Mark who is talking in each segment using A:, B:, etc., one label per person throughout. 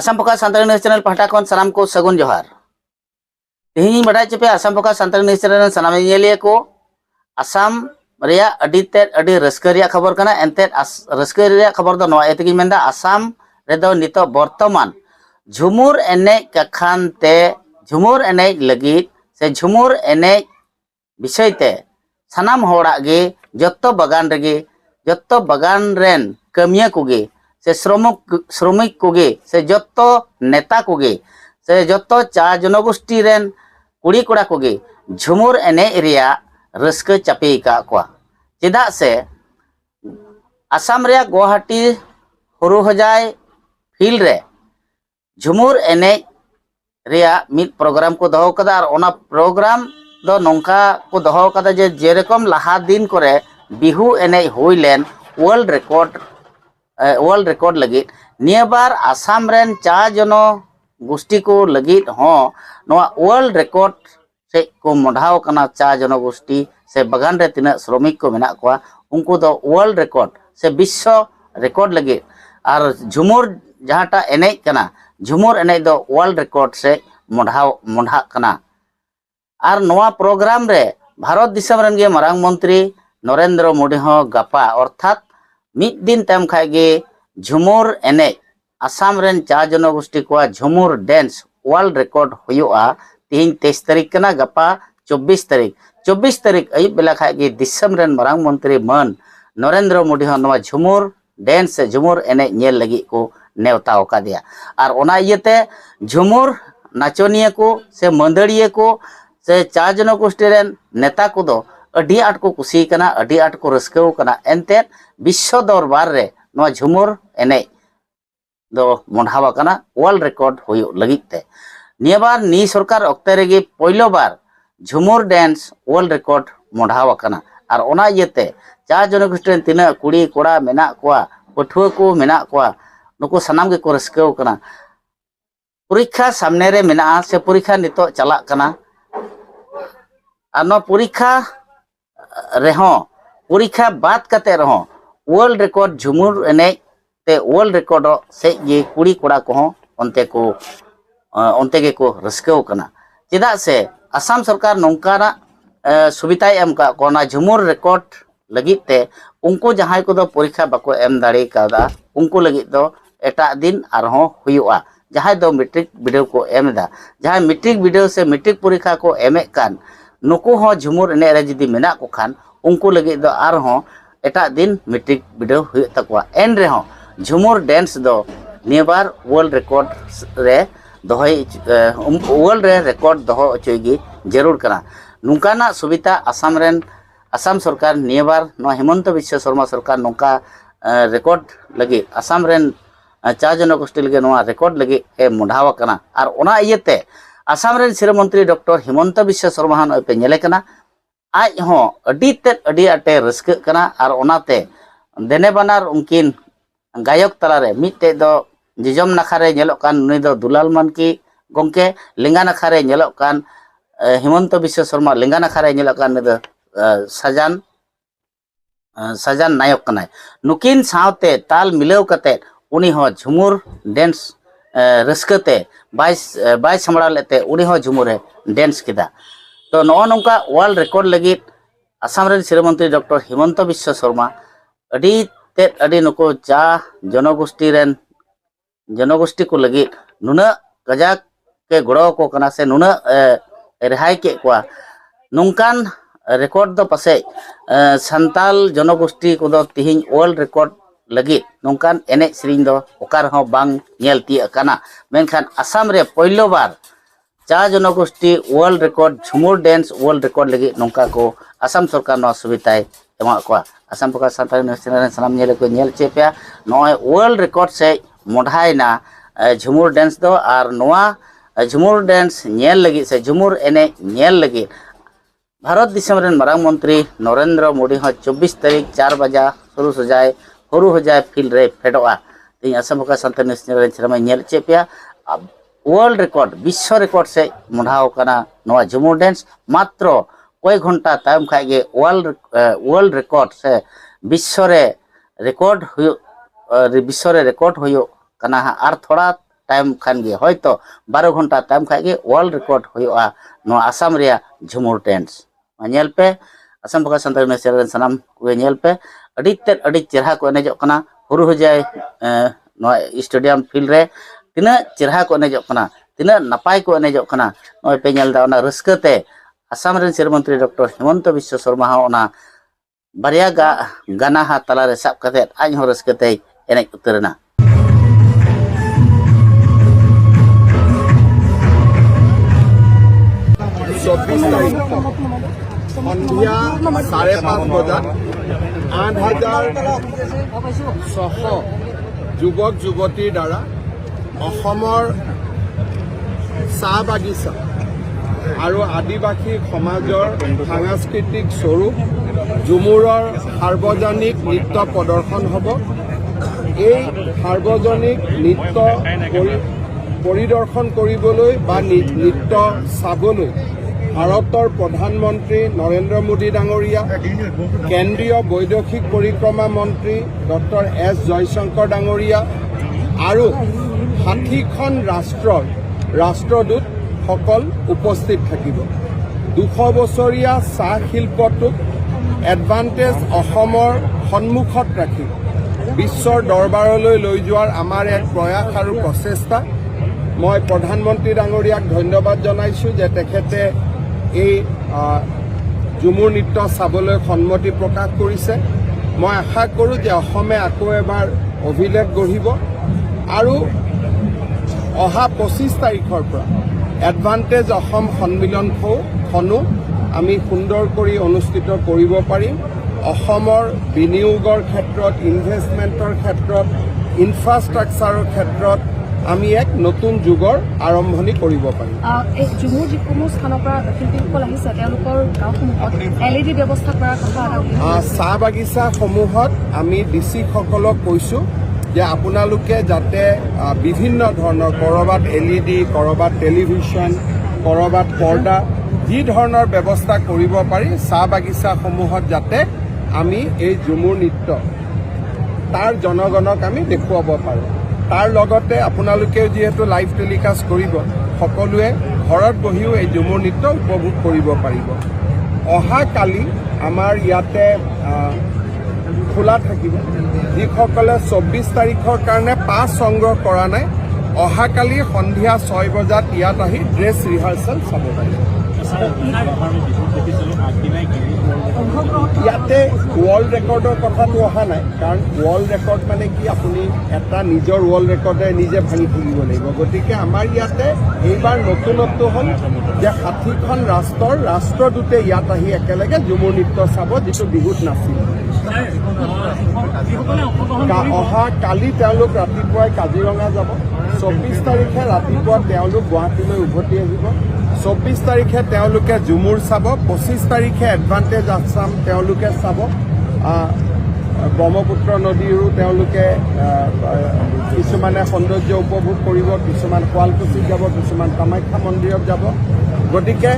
A: आसाम पका सानी news channel पाटा सामान को सगुन जोहार। तेहन बाढ़ चेपे आसाम पका सानी न्यूज़ चैनल सामानलिए को। आसाम अड़ी रहा खबर करना एनते रहा खबर तो नागे आसाम नित बर्तमान। झुमुर एनेज कखान झुमुर एनेज लगी, से झुमुर एनेज विषय सामान जो बगान जो बगान कमिया को से श्रमिक श्रमिक कोगे, से जत्तो नेता कोगे, से जत्तो चा जनगोष्ठी रेन कुड़ी कोड़ा कोगे, झुमुर एने रिया रस्क चपे का चेदा से आसाम रिया गुवाहाटी हुरु हजाय फ़ील्ड रे। झुमुर एने रिया मिद प्रोग्राम को दहो कदा, और ओना प्रोग्राम दो नंका को दहो कदा जे जेरकम लाहा दिन करे, बिहु एने होइलेन वर्ल्ड रिकॉर्ड ᱚᱞ ᱨᱮᱠᱚᱨᱰ ᱞᱟᱹᱜᱤᱫ ᱱᱤᱭᱟᱹ ᱵᱟᱨ ᱟᱥᱟᱢ ᱨᱮᱱ ᱪᱟ ᱡᱚᱱᱚ ᱜᱩᱥᱴᱤ ᱠᱚ ᱞᱟᱹᱜᱤᱫ ᱦᱚᱸ ᱱᱚᱣᱟ ᱚᱞ ᱨᱮᱠᱚᱨᱰ ᱥᱮᱡ ᱠᱚ ᱢᱚᱰᱷᱟᱣ ᱠᱟᱱᱟ ᱪᱟ ᱡᱚᱱᱚ ᱜᱩᱥᱴᱤ ᱥᱮ ᱵᱟᱜᱟᱱ ᱨᱮ ᱛᱤᱱᱟᱹᱜ ᱥᱨᱚᱢᱤᱠ ᱠᱚ ᱢᱮᱱᱟᱜ ᱠᱚᱣᱟ ᱩᱱᱠᱩ ᱫᱚ ᱚᱞ ᱨᱮᱠᱚᱨᱰ ᱥᱮ ᱵᱤᱥᱥᱚ ᱨᱮᱠᱚᱨᱰ ᱞᱟᱹᱜᱤᱫ ᱟᱨ ᱡᱷᱩᱢᱩᱨ ᱡᱟᱦᱟᱸᱴᱟᱜ ᱮᱱᱮᱡ ᱠᱟᱱᱟ ঝুমুর এনে দো ওয়ার্ল্ড রেকর্ড সে মঢাও মঢাক কানা আর নোয়া প্রোগ্রাম রে ভারত দিশম রেন গে মারাং মন্ত্রী নরেন্দ্র মোদি হ গাপা অর্থাৎ मिद दिन तम खागे झुमुर एनेज आसाम चा जनगोष्ठी को झुमुर डेंस वर्ल्ड रेकॉर्ड होयोआ तीन तेईस तारीख कना गपा चौबीस तारीख चौबीस तारीख अब बेला खागे मरांग मंत्री मन नरेंद्र मोदी नवा झुमुर डेंस झुमुर एनेज नेल लगी को नेवता और आर ओना झुमुर नाचोनिया को से मंदड़िया को से चा जनगोष्ठी नेता को को कुछ को रोकना एनते विश्व दरबार में झुमर एनज दो वर्ल्ड रेकर्ड होते नियबार नी सरकार अक्ते पोलो बार झुमर डेंस वर्ल्ड रेकर्ड मढ़ावाना और इतने चा जनगोषी तना कुड़ी कोड़ा, मेना को पठुआ को मे को नुक सनाम के रोकना परीक्षा सामने रे मेना, से परीक्षा नित चलना परीक्षा परीक्षा बात करते रहों। वर्ल्ड रिकॉर्ड झुमुर एनेज ते वर्ल्ड रिकॉर्ड सी कुड़ी कोड़ा को अंते को अंते के को रस्कोना चेदा से आसाम सरकार नौकर सुविधा एम का झुमुर रिकॉर्ड लगते उनको जहाँ को परीक्षा बाको एम दाका उनको लगे एट दिन आरोप जहाँ मेट्रिक विडो को एम जहाँ मेट्रिक विडो से मेट्रिक परीक्षा को एमकान ᱱᱩᱠᱩ ᱦᱚᱸ ᱡᱷᱩᱢᱩᱨ ᱮᱱᱮᱡ ᱨᱮ ᱡᱩᱫᱤ ᱢᱮᱱᱟᱜ ᱠᱚ ᱠᱷᱟᱱ ᱩᱱᱠᱩ ᱞᱟᱹᱜᱤᱫ ᱫᱚ ᱟᱨᱦᱚᱸ ᱮᱴᱟᱜ ᱫᱤᱱ ᱢᱤᱴᱤᱝ ᱵᱤᱰᱟᱹᱣ ᱦᱩᱭᱩᱜ ᱛᱟᱠᱚᱣᱟ ᱮᱱ ᱨᱮᱦᱚᱸ ᱡᱷᱩᱢᱩᱨ ᱰᱮᱱᱥ ᱫᱚ ᱱᱤᱭᱟᱹᱵᱟᱨ ᱳᱣᱟᱨᱞᱰ ᱨᱮᱠᱚᱨᱰ ᱨᱮ ᱫᱚᱦᱚᱭ ᱳᱣᱟᱨᱞᱰ ᱨᱮ ᱨᱮᱠᱚᱨᱰ ᱫᱚᱦᱚ ᱚᱪᱚᱭ ᱜᱮ ᱡᱟᱹᱨᱩᱲ ᱠᱟᱱᱟ ᱱᱚᱝᱠᱟᱱᱟᱜ ᱥᱩᱵᱤᱛᱟ ᱟᱥᱟᱢ ᱨᱮᱱ ᱟᱥᱟᱢ ᱥᱚᱨᱠᱟᱨ ᱱᱤᱭᱟᱹᱵᱟᱨ ᱱᱚᱣᱟ ᱦᱮᱢᱚᱱᱛᱚ ᱵᱤᱥᱥᱚ ᱥᱚᱨᱢᱟ ᱥᱚᱨᱠᱟᱨ ᱱᱚᱝᱠᱟ ᱨᱮᱠᱚᱨᱰ ᱞᱟᱹᱜᱤᱫ ᱟᱥᱟᱢ ᱨᱮᱱ ᱪᱟ ᱡᱚᱱᱚᱜᱳᱥᱴᱤ ᱞᱟᱹᱜᱤᱫ ᱱᱚᱣᱟ ᱨᱮᱠᱚᱨᱰ ᱞᱟᱹᱜᱤᱫ ᱮ ᱢᱚᱰᱷᱟᱣ ᱟᱠᱟᱱᱟ ᱟᱨ ᱚᱱᱟ ᱤᱭᱟᱹᱛᱮ ᱟᱥᱟᱢ ᱨᱮᱱ ᱥᱤᱨᱟᱹ ᱢᱚᱱᱛᱨᱤ ᱰᱚᱠᱴᱚᱨ ᱦᱤᱢᱚᱱᱛᱚ ᱵᱤᱥᱥᱚ ᱥᱚᱨᱢᱟ ᱦᱚᱸ ᱱᱚᱜᱼᱚᱭ ᱯᱮ ᱧᱮᱞᱮ ᱠᱟᱱᱟ ᱟᱡ ᱦᱚᱸ ᱟᱹᱰᱤ ᱛᱮᱫ ᱟᱹᱰᱤ ᱟᱴᱮ ᱨᱟᱹᱥᱠᱟᱹᱜ ᱠᱟᱱᱟ ᱟᱨ ᱚᱱᱟᱛᱮ ᱫᱮᱱᱮ ᱵᱟᱱᱟᱨ ᱩᱱᱠᱤᱱ ᱜᱟᱭᱚᱠ ᱛᱟᱞᱟᱨᱮ ᱢᱤᱫᱴᱮᱡ ᱫᱚ ᱡᱚᱡᱚᱢ ᱱᱟᱠᱷᱟᱨᱮ ᱧᱮᱞᱚᱜ ᱠᱟᱱ ᱱᱩᱭ ᱫᱚ ᱫᱩᱞᱟᱞ ᱢᱟᱱᱠᱤ ᱜᱚᱝᱠᱮ ᱞᱮᱸᱜᱟ ᱱᱟᱠᱷᱟᱨᱮ ᱧᱮᱞᱚᱜ ᱠᱟᱱ হিমন্ত বিশ্ব শর্মা লেঙ্গা নাখারায় নিলাকান সাজান সাজান নায়ক কানায় নুকিন সাথে তাল মিলাও কাতে উনি হ ঝুমুর ড্যান্স ᱨᱟᱹᱥᱠᱟᱹᱛᱮ ᱵᱟᱭ ᱵᱟᱭ ᱥᱟᱢᱲᱟᱣ ᱞᱮᱫᱛᱮ ᱩᱱᱤ ᱦᱚᱸ ᱡᱷᱩᱢᱩᱨ ᱨᱮ ᱰᱮᱱᱥ ᱠᱮᱫᱟ ᱛᱚ ᱱᱚᱜᱼᱚ ᱱᱚᱝᱠᱟ ᱚᱣᱟᱨᱞᱰ ᱨᱮᱠᱚᱨᱰ ᱞᱟᱹᱜᱤᱫ ᱟᱥᱟᱢ ᱨᱮᱱ ᱥᱤᱨᱟᱹ ᱢᱚᱱᱛᱨᱤ ᱰᱚᱠᱴᱚᱨ ᱦᱤᱢᱚᱱᱛᱚ ᱵᱤᱥᱥᱚ ᱥᱚᱨᱢᱟ ᱟᱹᱰᱤ ᱛᱮᱫ ᱟᱹᱰᱤ ᱱᱩᱠᱩ ᱡᱟ ᱡᱚᱱᱚᱜᱳᱥᱴᱤ ᱨᱮᱱ जनगोष्ठी को लगी नुना गजा के गड़ो को कना से नुना रिहाई के कोआ नुकान रिकॉर्ड दो पासे संताल जनगोष्ठी को दो तिहिन वर्ल्ड रिकॉर्ड लगी नौकान एनेज सेनाखान आसाम पैलो बार चा जनगोषी world record Jhumur dance world record लगी नौका को आसाम सरकार सुविधा एमा आसाम प्रकार सानी सामने को नल चे पे वर्ल्ड रेकर्ड से मढ़ाना झुमुर डेंस दो और झुमुर डेंस नल लगी से झुमुर एनेज लगी भारत दिसम मारंग मंत्री नरेंद्र मोदी चौबीस तारीख चार बजा शुरू सजाए ᱦᱩᱨᱩ ᱦᱚᱡᱟᱭ ᱯᱷᱤᱞᱰ ᱨᱮ ᱯᱷᱮᱰᱚᱜᱼᱟ ᱤᱧ ᱟᱥᱟᱢ ᱚᱠᱟ ᱥᱟᱱᱛᱟᱲ ᱱᱮᱥᱱᱮᱞ ᱨᱮᱱ ᱥᱮᱨᱢᱟᱧ ᱧᱮᱞ ᱦᱚᱪᱚᱭᱮᱫ ᱯᱮᱭᱟ ᱳᱣᱟᱨᱞᱰ ᱨᱮᱠᱚᱨᱰ ᱵᱤᱥᱥᱚ ᱨᱮᱠᱚᱨᱰ ᱥᱮᱡ ᱢᱚᱦᱰᱟᱣ ᱟᱠᱟᱱᱟ ᱱᱚᱣᱟ ᱡᱷᱩᱢᱩᱨ ᱰᱮᱱᱥ ᱢᱟᱛᱨᱚ ᱠᱚᱭ ᱜᱷᱚᱱᱴᱟ ᱛᱟᱭᱚᱢ ᱠᱷᱟᱡ ᱜᱮ ᱳᱣᱟᱨᱞᱰ ᱳᱣᱟᱨᱞᱰ রেকর্ড ᱥᱮ ᱵᱤᱥᱥᱚ ᱨᱮ ᱨᱮᱠᱚᱨᱰ ᱦᱩᱭᱩᱜ ᱵᱤᱥᱥᱚ ᱨᱮ ᱨᱮᱠᱚᱨᱰ ᱦᱩᱭᱩᱜ ᱠᱟᱱᱟ ᱟᱨ ᱛᱷᱚᱲᱟ ᱛᱟᱭᱚᱢ ᱠᱷᱟᱱ ᱜᱮ ᱦᱚᱭᱛᱚ 12 ᱜᱷᱚᱱᱴᱟ ᱛᱟᱭᱚᱢ ᱠᱷᱟᱡ ᱜᱮ ᱳᱣᱟᱨᱞᱰ ᱨᱮᱠᱚᱨᱰ ᱦᱩᱭᱩᱜᱼᱟ ᱱᱚᱣᱟ ᱟᱥᱟᱢ ᱨᱮᱭᱟᱜ ᱡᱷᱩᱢᱩᱨ ᱰᱮᱱᱥ ᱧᱮᱞ ᱯᱮ ᱟᱥᱟᱢ ᱵᱚᱸᱜᱟ ᱥᱟᱱᱛᱟᱲ ᱱᱮᱥᱮᱨ ᱨᱮᱱ ᱥᱟᱱᱟᱢ ᱠᱚᱜᱮ ᱧᱮᱞ ᱯᱮ ᱟᱹᱰᱤ ᱛᱮᱫ ᱟᱹᱰᱤ ᱪᱮᱨᱦᱟ ᱠᱚ ᱮᱱᱮᱡᱚᱜ ᱠᱟᱱᱟ ᱦᱩᱨᱩ ᱦᱩᱡᱟᱭ ᱱᱚᱣᱟ ᱥᱴᱮᱰᱤᱭᱟᱢ ᱯᱷᱤᱞᱰ ᱨᱮ ᱛᱤᱱᱟᱹᱜ ᱪᱮᱨᱦᱟ ᱠᱚ ᱮᱱᱮᱡᱚᱜ ᱠᱟᱱᱟ ᱛᱤᱱᱟᱹᱜ ᱱᱟᱯᱟᱭ ᱠᱚ ᱮᱱᱮᱡᱚᱜ ᱠᱟᱱᱟ ᱱᱚᱜᱼᱚᱭ ᱯᱮ ᱧᱮᱞ ᱮᱫᱟ ᱚᱱᱟ ᱨᱟᱹᱥᱠᱟᱹ ᱛᱮ ᱟᱥᱟᱢ ᱨᱮᱱ ᱥᱤᱨᱟᱹ ᱢᱚᱱᱛᱨᱤ ᱰᱚᱠᱴᱚᱨ ᱦᱮᱢᱚᱱᱛᱚ ᱵᱤᱥᱥᱚ ᱥᱚᱨᱢᱟ ᱦᱚᱸ ᱚᱱᱟ ᱵᱟᱨᱭᱟ ᱜᱟ ᱜᱟᱱᱟ ᱦᱟ ᱛᱟᱞᱟᱨᱮ ᱥᱟᱵ ᱠᱟᱛᱮᱫ ᱟᱡ ᱦᱚᱸ ᱨᱟᱹᱥᱠᱟᱹ ᱛᱮᱭ ᱮᱱᱮᱡ ᱩᱛᱟᱹᱨᱮᱱᱟ
B: সন্ধিয়া চাৰে পাঁচ বজাত আঠ হাজাৰ ছশ যুৱক যুৱতীৰ দ্বাৰা অসমৰ চাহ বাগিচা আৰু আদিবাসী সমাজৰ সাংস্কৃতিক স্বৰূপ ঝুমুৰৰ সাৰ্বজনিক নৃত্য প্ৰদৰ্শন হ'ব। এই সাৰ্বজনিক নৃত্য পৰি- পৰিদৰ্শন কৰিবলৈ বা নৃত্য চাবলৈ ভাৰতৰ প্ৰধানমন্ত্ৰী নৰেন্দ্ৰ মোদী ডাঙৰীয়া কেন্দ্ৰীয় বৈদেশিক পৰিক্ৰমা মন্ত্ৰী ডক্টৰ এছ জয়শংকৰ ডাঙৰীয়া আৰু ষাঠিখন ৰাষ্ট্ৰৰ ৰাষ্ট্ৰদূতসকল উপস্থিত থাকিব। দুশ বছৰীয়া চাহ শিল্পটোক এডভান্টেজ অসমৰ সন্মুখত ৰাখি বিশ্বৰ দৰবাৰলৈ লৈ যোৱাৰ আমাৰ এক প্ৰয়াস আৰু প্ৰচেষ্টা। মই প্ৰধানমন্ত্ৰী ডাঙৰীয়াক ধন্যবাদ জনাইছোঁ যে তেখেতে এই ঝুমুৰ নৃত্য চাবলৈ সন্মতি প্ৰকাশ কৰিছে। মই আশা কৰোঁ যে অসমে আকৌ এবাৰ অভিলেখ গঢ়িব আৰু অহা পঁচিছ তাৰিখৰ পৰা এডভান্টেজ অসম সন্মিলনখনো আমি সুন্দৰ কৰি অনুষ্ঠিত কৰিব পাৰিম। অসমৰ বিনিয়োগৰ ক্ষেত্ৰত ইনভেষ্টমেণ্টৰ ক্ষেত্ৰত ইনফ্ৰাষ্ট্ৰাকচাৰৰ ক্ষেত্ৰত আমি এক নতুন যুগৰ আৰম্ভণি কৰিব পাৰিম।
C: ঝুমুৰ যিসমূহ স্থানৰ পৰা শিল্পীসকল আহিছে তেওঁলোকৰ গাঁওসমূহত এল ই ডি ব্যৱস্থা কৰাৰ কথা এটা উল্লেখ
B: আহ, চাহ বাগিচাসমূহত আমি ডিচিসকলক কৈছোঁ যে আপোনালোকে যাতে বিভিন্ন ধৰণৰ ক'ৰবাত এল ই ডি ক'ৰবাত টেলিভিশ্যন ক'ৰবাত পৰ্দা যি ধৰণৰ ব্যৱস্থা কৰিব পাৰি চাহ বাগিচাসমূহত যাতে আমি এই ঝুমুৰ নৃত্য তাৰ জনগণক আমি দেখুৱাব পাৰোঁ। তাৰ লগতে আপোনালোকেও যিহেতু লাইভ টেলিকাষ্ট কৰিব, সকলোৱে ঘৰত বহিও এই ঝুমুৰ নৃত্য উপভোগ কৰিব পাৰিব। অহাকালি আমাৰ ইয়াতে খোলা থাকিব। যিসকলে চৌব্বিছ তাৰিখৰ কাৰণে পাছ সংগ্ৰহ কৰা নাই অহাকালি সন্ধিয়া ছয় বজাত ইয়াত আহি ড্ৰেছ ৰিহাৰ্চেল চাব পাৰিব। ইয়াতে ৱৰ্ল্ড ৰেকৰ্ডৰ কথাটো অহা নাই, কাৰণ ৱৰ্ল্ড ৰেকৰ্ড মানে কি, আপুনি এটা নিজৰ ৱৰ্ল্ড ৰেকৰ্ডে নিজে ভাঙি থাকিব লাগিব। গতিকে আমাৰ ইয়াতে এইবাৰ নতুনত্ব হ'ল যে ষাঠিখন ৰাষ্ট্ৰৰ ৰাষ্ট্ৰদূতে ইয়াত আহি একেলগে ঝুমুৰ নৃত্য চাব, যিটো বিহুত নাছিল। অহা কালি তেওঁলোক ৰাতিপুৱাই কাজিৰঙা যাব। চৌব্বিছ তাৰিখে ৰাতিপুৱা তেওঁলোক গুৱাহাটীলৈ উভতি আহিব। চৌব্বিছ তাৰিখে তেওঁলোকে ঝুমুৰ চাব পঁচিছ তাৰিখে এডভান্টেজ আছাম তেওঁলোকে চাব। ব্ৰহ্মপুত্ৰ নদীৰো তেওঁলোকে কিছুমানে সৌন্দৰ্য উপভোগ কৰিব, কিছুমান শুৱালকুছিত যাব, কিছুমান কামাখ্যা মন্দিৰত যাব। গতিকে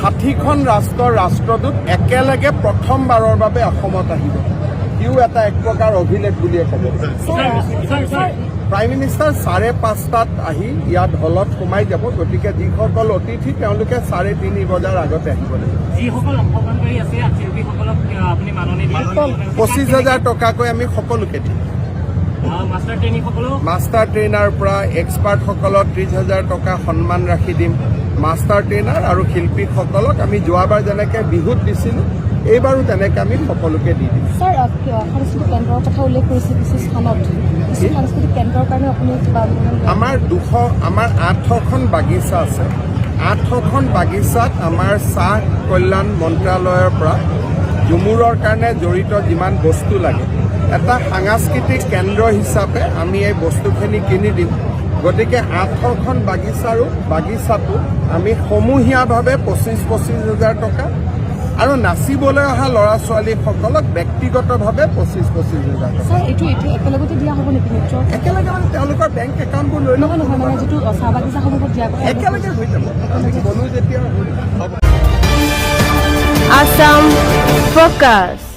B: ষাঠিখন ৰাষ্ট্ৰৰ ৰাষ্ট্ৰদূত একেলগে প্ৰথমবাৰৰ বাবে অসমত আহিব। সিও এটা এক প্ৰকাৰ অভিলেখ বুলিয়ে ক'ব প্ৰাইম মিনিষ্টাৰ চাৰে পাঁচটাত আহি ইয়াত হলত সোমাই যাব। গতিকে যিসকল অতিথি তেওঁলোকে চাৰে তিনি বজাৰ আগতে আহিব লাগিব। পঁচিছ হাজাৰ টকাকৈ আমি সকলোকে দিম।
D: মাষ্টাৰ ট্ৰেইনীসকলেও
B: মাষ্টাৰ ট্ৰেইনাৰ পৰা এক্সপাৰ্টসকলক ত্ৰিছ হাজাৰ টকা সন্মান ৰাখি দিম। মাষ্টাৰ ট্ৰেইনাৰ আৰু শিল্পীসকলক আমি যোৱাবাৰ যেনেকৈ বিহুত দিছিলোঁ এইবাৰো তেনেকৈ আমি সকলোকে দি দিম।
C: ছাৰ আহ, কি- আহ, সাংস্কৃতিক কেন্দ্ৰৰ কথা উল্লেখ কৰিছে কিছু স্থানত। কিছু সাংস্কৃতিক কেন্দ্ৰৰ কাৰণে আপুনি কিবা অনুমান কৰে?
B: আমাৰ দুশ আমাৰ আঠশখন বাগিচা আছে। আঠশখন বাগিচাত আমাৰ চাহ কল্যাণ মন্ত্ৰালয়ৰ পৰা ঝুমুৰৰ কাৰণে জড়িত যিমান বস্তু লাগে এটা সাংস্কৃতিক কেন্দ্ৰ হিচাপে আমি এই বস্তুখিনি কিনি দিম। গতিকে আঠশখন বাগিচাৰো বাগিচাটো আমি সমূহীয়াভাৱে পঁচিছ পঁচিছ হাজাৰ টকা আৰু নাচিবলৈ অহা ল'ৰা ছোৱালীসকলক ব্যক্তিগতভাৱে পঁচিছ পঁচিছ হাজাৰ একেলগে মানে তেওঁলোকৰ বেংক একাউণ্টবোৰ লৈ ল'ব।
C: নহয় মানে
B: একেলগে হৈ যাব। যেতিয়া
E: আছাম Focus.